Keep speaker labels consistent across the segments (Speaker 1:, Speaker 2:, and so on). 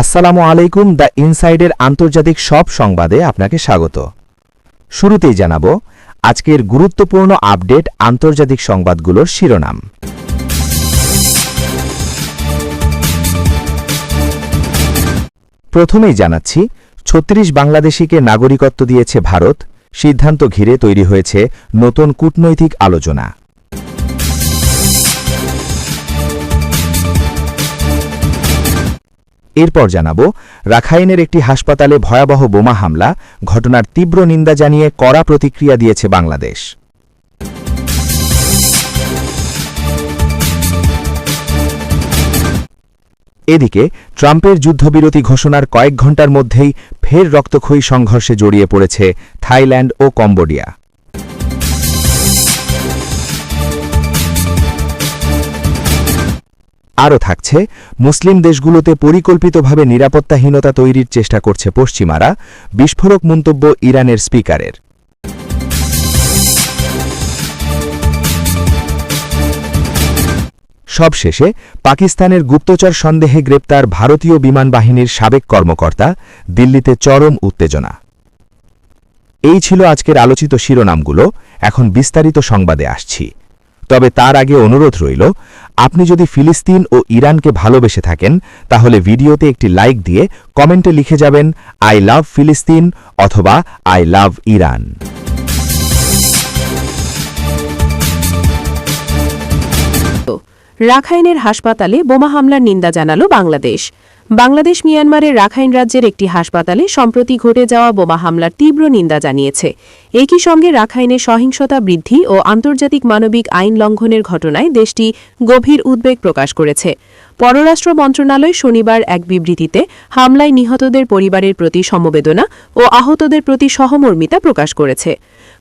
Speaker 1: আসসালামু আলাইকুম দ্য ইনসাইডের আন্তর্জাতিক সব সংবাদে আপনাকে স্বাগত। শুরুতেই জানাব আজকের গুরুত্বপূর্ণ আপডেট আন্তর্জাতিক সংবাদগুলোর শিরোনাম। প্রথমেই জানাচ্ছি, ছত্রিশ বাংলাদেশিকে নাগরিকত্ব দিয়েছে ভারত। সিদ্ধান্ত ঘিরে তৈরি হয়েছে নতুন কূটনৈতিক আলোচনা। এরপর জানাব, রাখাইনের একটি হাসপাতালে ভয়াবহ বোমা হামলা, ঘটনার তীব্র নিন্দা জানিয়ে কড়া প্রতিক্রিয়া দিয়েছে বাংলাদেশ। এদিকে, ট্রাম্পের যুদ্ধবিরতি ঘোষণার কয়েক ঘণ্টার মধ্যেই ফের রক্তক্ষয়ী সংঘর্ষে জড়িয়ে পড়েছে থাইল্যান্ড ও কম্বোডিয়া। আরও থাকছে, মুসলিম দেশগুলোতে পরিকল্পিতভাবে নিরাপত্তাহীনতা তৈরির চেষ্টা করছে পশ্চিমারা, বিস্ফোরক মন্তব্য ইরানের স্পিকারের। সবশেষে, পাকিস্তানের গুপ্তচর সন্দেহে গ্রেপ্তার ভারতীয় বিমান বাহিনীর সাবেক কর্মকর্তা, দিল্লিতে চরম উত্তেজনা। এই ছিল আজকের আলোচিত শিরোনামগুলো, এখন বিস্তারিত সংবাদে আসছি। তবে তার আগে অনুরোধ রইল আপনি যদি ফিলিস্তিন ও ইরানকে ভালোবেসে থাকেন, তাহলে ভিডিওতে একটি লাইক দিয়ে কমেন্টে লিখে যাবেন, আই লাভ ফিলিস্তিন অথবা, আই লাভ ইরান
Speaker 2: রাখাইনের হাসপাতালে বোমা হামলার নিন্দা জানালো বাংলাদেশ। বাংলাদেশ মিয়ানমারের রাখাইন রাজ্যের একটি হাসপাতালে সম্প্রতি ঘটে যাওয়া বোমা হামলার তীব্র নিন্দা জানিয়েছে। একই সঙ্গে রাখাইনে সহিংসতা বৃদ্ধি ও আন্তর্জাতিক মানবিক আইন লঙ্ঘনের ঘটনায় দেশটি গভীর উদ্বেগ প্রকাশ করেছে। পররাষ্ট্র মন্ত্রণালয় শনিবার এক বিবৃতিতে হামলায় নিহতদের পরিবারের প্রতি সমবেদনা ও আহতদের প্রতি সহমর্মিতা প্রকাশ করেছে।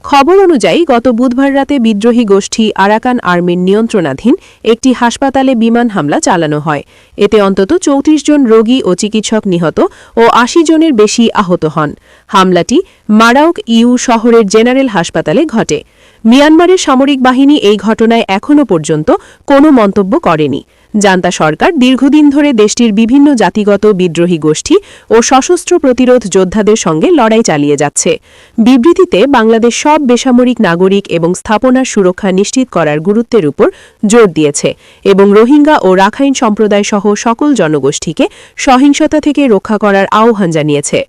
Speaker 2: খবর অনুযায়ী গত বুধবার রাতে বিদ্রোহী গোষ্ঠী আরাকান আর্মির নিয়ন্ত্রণাধীন একটি হাসপাতালে বিমান হামলা চালানো হয়। এতে অন্তত চৌত্রিশ জন রোগী ও চিকিৎসক নিহত ও আশি জনের বেশি আহত হন। হামলাটি মারাউক ইউ শহরের জেনারেল হাসপাতালে ঘটে। মিয়ানমারের সামরিক বাহিনী এই ঘটনায় এখনও পর্যন্ত কোনো মন্তব্য করেনি। জান্তা সরকার দীর্ঘদিন ধরে দেশটির বিভিন্ন জাতিগত বিদ্রোহী গোষ্ঠী ও সশস্ত্র প্রতিরোধ যোদ্ধাদের সঙ্গে লড়াই চালিয়ে যাচ্ছে। বিবৃতিতে বাংলাদেশ সব বেসামরিক নাগরিক এবং স্থাপনার সুরক্ষা নিশ্চিত করার গুরুত্বের উপর জোর দিয়েছে এবং রোহিঙ্গা ও রাখাইন সম্প্রদায় সহ সকল জনগোষ্ঠীকে সহিংসতা থেকে রক্ষা করার আহ্বান জানিয়েছে।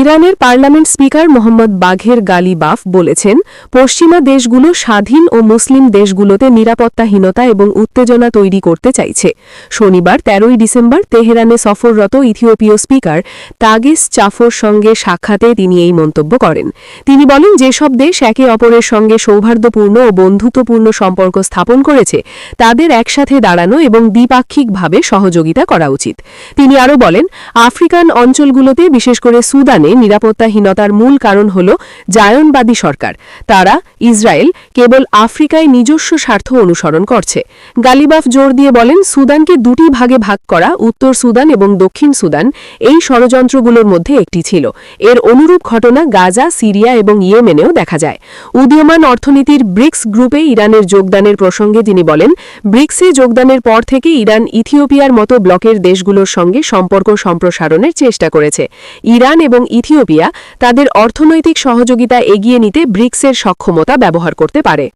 Speaker 2: ইরানের পার্লামেন্ট স্পিকার মোহাম্মদ বাঘের গালিবাফ বলেছেন, পশ্চিমা দেশগুলো স্বাধীন ও মুসলিম দেশগুলোতে নিরাপত্তাহীনতা এবং উত্তেজনা তৈরি করতে চাইছে। শনিবার তেরোই ডিসেম্বর তেহরানে সফররত ইথিওপীয় স্পিকার তাগিস চাফোর সঙ্গে সাক্ষাতে তিনি এই মন্তব্য করেন। তিনি বলেন, যেসব দেশ একে অপরের সঙ্গে সৌহার্দ্যপূর্ণ ও বন্ধুত্বপূর্ণ সম্পর্ক স্থাপন করেছে, তাদের একসাথে দাঁড়ানো এবং দ্বিপাক্ষিকভাবে সহযোগিতা করা উচিত। তিনি আরও বলেন, আফ্রিকান অঞ্চলগুলোতে, বিশেষ করে সুদানে নিরাপত্তাহীনতার মূল কারণ হল জায়নবাদী সরকার। তারা ইসরায়েল কেবল আফ্রিকায় নিজস্ব স্বার্থ অনুসরণ করছে। গালিবাফ জোর দিয়ে বলেন, সুদানকে দুটি ভাগে ভাগ করা উত্তর সুদান এবং দক্ষিণ সুদান এই ষড়যন্ত্রগুলোর মধ্যে একটি ছিল। এর অনুরূপ ঘটনা গাজা, সিরিয়া এবং ইয়েমেনেও দেখা যায়। উদীয়মান অর্থনীতির ব্রিক্স গ্রুপে ইরানের যোগদানের প্রসঙ্গে তিনি বলেন, ব্রিক্সে যোগদানের পর থেকে ইরান ইথিওপিয়ার মতো ব্লকের দেশগুলোর সঙ্গে সম্পর্ক সম্প্রসারণের চেষ্টা করেছে। ইরান এবং ইথিওপিয়া তাদের অর্থনৈতিক সহযোগিতা এগিয়ে নিতে ব্রিক্সের সক্ষমতা ব্যবহার করতে পারে।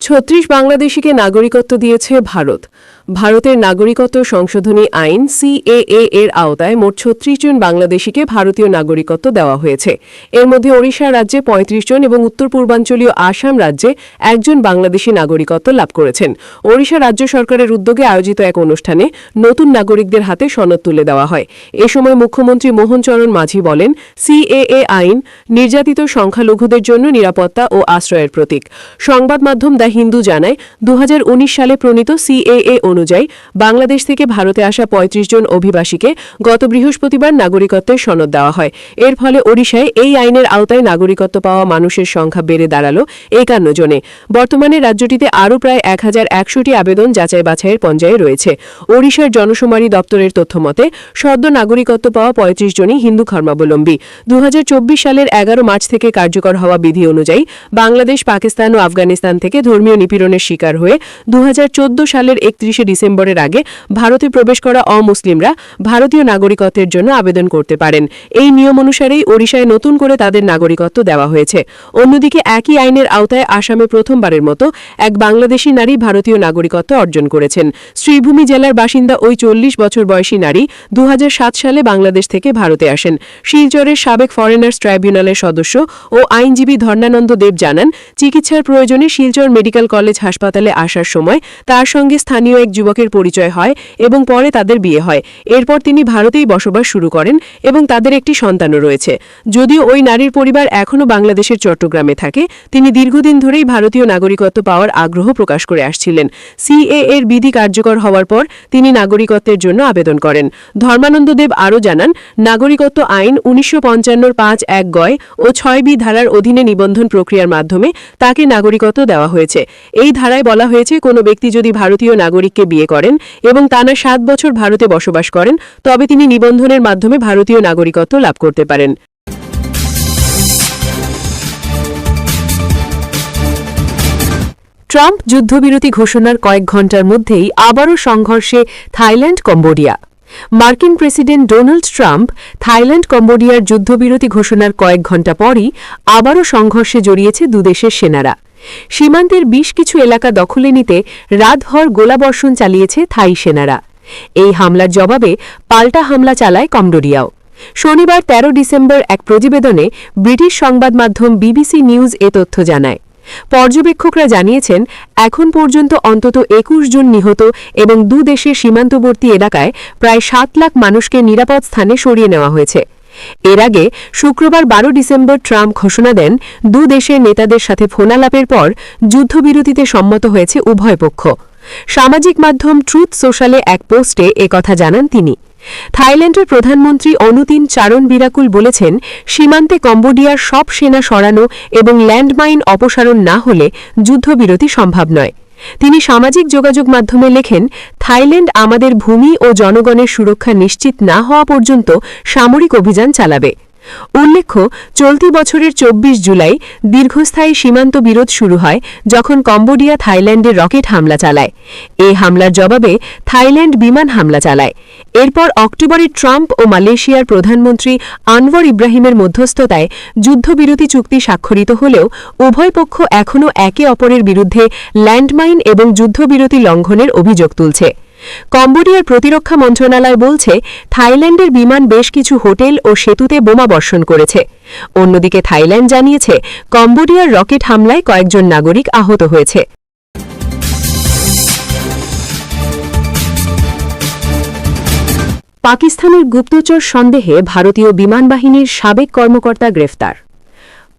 Speaker 2: ছত্রিশ বাংলাদেশিকে নাগরিকত্ব দিয়েছে ভারত। ভারতের নাগরিকত্ব সংশোধনী আইন সিএএ এর আওতায় মোট ছত্রিশ জন বাংলাদেশিকে ভারতীয় নাগরিকত্ব দেওয়া হয়েছে। এর মধ্যে ওড়িশা রাজ্যে ৩৫ জন এবং উত্তর পূর্বাঞ্চলীয় আসাম রাজ্যে একজন বাংলাদেশি নাগরিকত্ব লাভ করেছেন। ওড়িশা রাজ্য সরকারের উদ্যোগে আয়োজিত এক অনুষ্ঠানে নতুন নাগরিকদের হাতে সনদ তুলে দেওয়া হয়। এ সময় মুখ্যমন্ত্রী মোহন চরণ মাঝি বলেন সিএএ আইন নির্যাতিত সংখ্যালঘুদের জন্য নিরাপত্তা ও আশ্রয়ের প্রতীক। সংবাদ মাধ্যম দ্য হিন্দু জানায় দু হাজার উনিশ সালে প্রণীত সিএএ অনুযায়ী বাংলাদেশ থেকে ভারতে আসা ৩৫ জন অভিবাসীকে গত বৃহস্পতিবার নাগরিকত্বের সনদ দেওয়া হয়। এর ফলে ওড়িশায় এই আইনের আওতায় নাগরিকত্ব পাওয়া মানুষের সংখ্যা বেড়ে দাঁড়াল একান্ন জনে। বর্তমানে রাজ্যটিতে আরও প্রায় এক হাজার একশোটি আবেদন যাচাই বাছাইয়ের পর্যায়ে রয়েছে। ওড়িশার জনশুমারি দপ্তরের তথ্যমতে সদ্য নাগরিকত্ব পাওয়া ৩৫ জনই হিন্দু ধর্মাবলম্বী। দু হাজার চব্বিশ সালের এগারো মার্চ থেকে কার্যকর হওয়া বিধি অনুযায়ী বাংলাদেশ, পাকিস্তান ও আফগানিস্তান থেকে ধর্মীয় নিপীড়নের শিকার হয়ে দু হাজার চোদ্দ সালের একত্রিশে ডিসেম্বরের আগে ভারতে প্রবেশ করা অমুসলিমরা ভারতীয় নাগরিকত্বের জন্য আবেদন করতে পারেন। এই নিয়ম অনুসারেই ওড়িশায় নতুন করে তাদের নাগরিকত্ব দেওয়া হয়েছে। অন্যদিকে একই আইনের আওতায় আসামে প্রথমবারের মতো এক বাংলাদেশি নারী ভারতীয় নাগরিকত্ব অর্জন করেছেন। শ্রীভূমি জেলার বাসিন্দা ওই চল্লিশ বছর বয়সী নারী দু হাজার সাত সালে বাংলাদেশ থেকে ভারতে আসেন। শিলচরের সাবেক ফরেনার্স ট্রাইব্যুনালের সদস্য ও আইনজীবী ধর্ণানন্দ দেব জানান, চিকিৎসার প্রয়োজনে শিলচর মেডিকেল কলেজ হাসপাতালে আসার সময় তার সঙ্গে স্থানীয় এক যুবকের পরিচয় হয় এবং পরে তাদের বিয়ে হয়। এরপর তিনি ভারতেই বসবাস শুরু করেন এবং তাদের একটি সন্তানও রয়েছে। যদিও ওই নারীর পরিবার এখনও বাংলাদেশের চট্টগ্রামে থাকে, তিনি দীর্ঘদিন ধরেই ভারতীয় নাগরিকত্ব পাওয়ার আগ্রহ প্রকাশ করে আসছিলেন। সিএ এর বিধি কার্যকর হওয়ার পর তিনি নাগরিকত্বের জন্য আবেদন করেন। ধর্মানন্দ দেব আরও জানান, নাগরিকত্ব আইন উনিশশো পঞ্চান্নর পাঁচ এক গয় ও ছয় বি ধারার অধীনে নিবন্ধন প্রক্রিয়ার মাধ্যমে তাকে নাগরিকত্ব দেওয়া হয়েছে। এই ধারায় বলা হয়েছে, কোনো ব্যক্তি যদি ভারতীয় নাগরিককে বিয়ে করেন এবং টানা সাত বছর ভারতে বসবাস করেন, তবে তিনি নিবন্ধনের মাধ্যমে ভারতীয় নাগরিকত্ব লাভ করতে পারেন। ট্রাম্প যুদ্ধবিরতি ঘোষণার কয়েক ঘণ্টার মধ্যেই আবারও সংঘর্ষে থাইল্যান্ড, কম্বোডিয়া। মার্কিন প্রেসিডেন্ট ডোনাল্ড ট্রাম্প থাইল্যান্ড, কম্বোডিয়ার যুদ্ধবিরতি ঘোষণার কয়েক ঘণ্টা পরই আবারও সংঘর্ষে জড়িয়েছে দুদেশের সেনারা। সীমান্তের বেশ কিছু এলাকা দখলে নিতে রাতভর গোলাবর্ষণ চালিয়েছে থাই সেনারা। এই হামলার জবাবে পাল্টা হামলা চালায় কমডোরিয়াও শনিবার ১৩ ডিসেম্বর এক প্রতিবেদনে ব্রিটিশ সংবাদ মাধ্যম বিবিসি নিউজ এ তথ্য জানায়। পর্যবেক্ষকরা জানিয়েছেন, এখন পর্যন্ত অন্তত একুশ জন নিহত এবং দু দেশের সীমান্তবর্তী এলাকায় প্রায় সাত লাখ মানুষকে নিরাপদ স্থানে সরিয়ে নেওয়া হয়েছে। এর আগে শুক্রবার বারো ডিসেম্বর ট্রাম্প ঘোষণা দেন, দু দেশের নেতাদের সাথে ফোনালাপের পর যুদ্ধবিরতিতে সম্মত হয়েছে উভয় পক্ষ। সামাজিক মাধ্যম ট্রুথ সোশ্যালে এক পোস্টে একথা জানান তিনি। থাইল্যান্ডের প্রধানমন্ত্রী অনুতিন চারণ বিরাকুল বলেছেন, সীমান্তে কম্বোডিয়ার সব সেনা সরানো এবং ল্যান্ডমাইন অপসারণ না হলে যুদ্ধবিরতি সম্ভব নয়। তিনি সামাজিক যোগাযোগ মাধ্যমে লেখেন, থাইল্যান্ড আমাদের ভূমি ও জনগণের সুরক্ষা নিশ্চিত না হওয়া পর্যন্ত সামরিক অভিযান চালাবে। উল্লেখ্য, চলতি বছরের ২৪ জুলাই দীর্ঘস্থায়ী সীমান্ত বিরোধ শুরু হয় যখন কম্বোডিয়া থাইল্যান্ডে রকেট হামলা চালায়। এই হামলার জবাবে থাইল্যান্ড বিমান হামলা চালায়। এরপর অক্টোবরে ট্রাম্প ও মালয়েশিয়ার প্রধানমন্ত্রী আনওয়ার ইব্রাহিমের মধ্যস্থতায় যুদ্ধবিরতি চুক্তি স্বাক্ষরিত হলেও উভয় পক্ষ এখনও একে অপরের বিরুদ্ধে ল্যান্ডমাইন এবং যুদ্ধবিরতি লঙ্ঘনের অভিযোগ তুলছে। কম্বোডিয়ার প্রতিরক্ষা মন্ত্রণালয় বলছে, থাইল্যান্ডের বিমান বেশ কিছু হোটেল ও সেতুতে বোমা বর্ষণ করেছে। অন্যদিকে থাইল্যান্ড জানিয়েছে, কম্বোডিয়ার রকেট হামলায় কয়েকজন নাগরিক আহত হয়েছে। পাকিস্তানের গুপ্তচর সন্দেহে ভারতীয় বিমান বাহিনীর সাবেক কর্মকর্তা গ্রেফতার।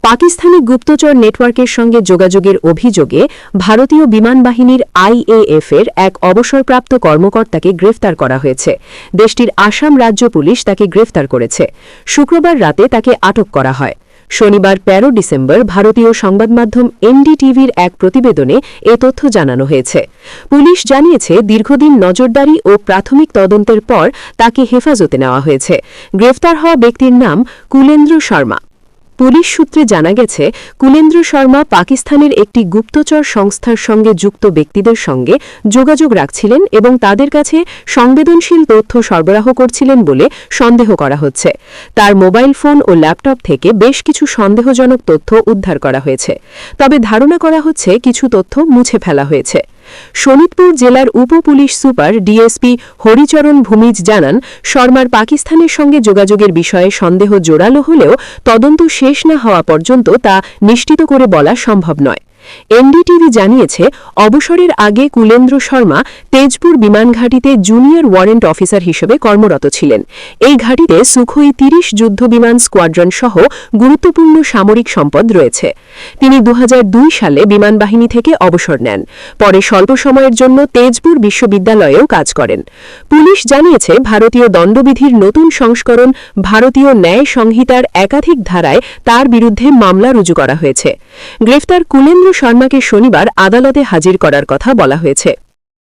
Speaker 2: পাকিস্তানি গুপ্তচর নেটওয়ার্কের সঙ্গে যোগাযোগের অভিযোগে ভারতীয় বিমান বাহিনীর আইএএফের এক অবসরপ্রাপ্ত কর্মকর্তাকে গ্রেফতার করা হয়েছে। দেশটির আসাম রাজ্য পুলিশ তাকে গ্রেফতার করেছে। শুক্রবার রাতে তাকে আটক করা হয়। শনিবার ১৩ ডিসেম্বর ভারতীয় সংবাদ মাধ্যম এনডিটিভির এক প্রতিবেদনে এ তথ্য জানানো হয়েছে। পুলিশ জানিয়েছে, দীর্ঘদিন নজরদারি ও প্রাথমিক তদন্তের পর তাকে হেফাজতে নেওয়া হয়েছে। গ্রেফতার হওয়া ব্যক্তির নাম কুলেন্দ্র শর্মা। পুলিশ সূত্রে জানা গেছে, কুলেন্দ্র শর্মা পাকিস্তানের একটি গুপ্তচর সংস্থার সঙ্গে যুক্ত ব্যক্তিদের সঙ্গে যোগাযোগ রাখছিলেন এবং তাদের কাছে সংবেদনশীল তথ্য সরবরাহ করছিলেন বলে সন্দেহ করা হচ্ছে। তার মোবাইল ফোন ও ল্যাপটপ থেকে বেশ কিছু সন্দেহজনক তথ্য উদ্ধার করা হয়েছে। তবে ধারণা করা হচ্ছে, কিছু তথ্য মুছে ফেলা হয়েছে। শোনিতপুর জেলার উপ police super DSP Haricharan Bhumij জানান, শর্মার পাকিস্তানের সঙ্গে যোগাযোগের বিষয়ে সন্দেহ জোরালো হলেও তদন্ত শেষ না হওয়া পর্যন্ত তা নিশ্চিত করে বলা সম্ভব নয়। এনডিটিভি জানিয়েছে, অবসরের আগে কুলেন্দ্র শর্মা তেজপুর বিমান ঘাঁটিতে জুনিয়র ওয়ারেন্ট অফিসার হিসেবে কর্মরত ছিলেন। এই ঘাঁটিতে সুখোই তিরিশ যুদ্ধবিমান স্কোয়াড্রন সহ গুরুত্বপূর্ণ সামরিক সম্পদ রয়েছে। তিনি দু হাজার দুই সালে বিমানবাহিনী থেকে অবসর নেন। পরে স্বল্প সময়ের জন্য তেজপুর বিশ্ববিদ্যালয়েও কাজ করেন। পুলিশ জানিয়েছে, ভারতীয় দণ্ডবিধির নতুন সংস্করণ ভারতীয় ন্যায় সংহিতার একাধিক ধারায় তার বিরুদ্ধে মামলা রুজু করা হয়েছে। গ্রেফতার কুলেন্দ্র শর্মাকে শনিবার আদালতে হাজির করার কথা বলা হয়েছে।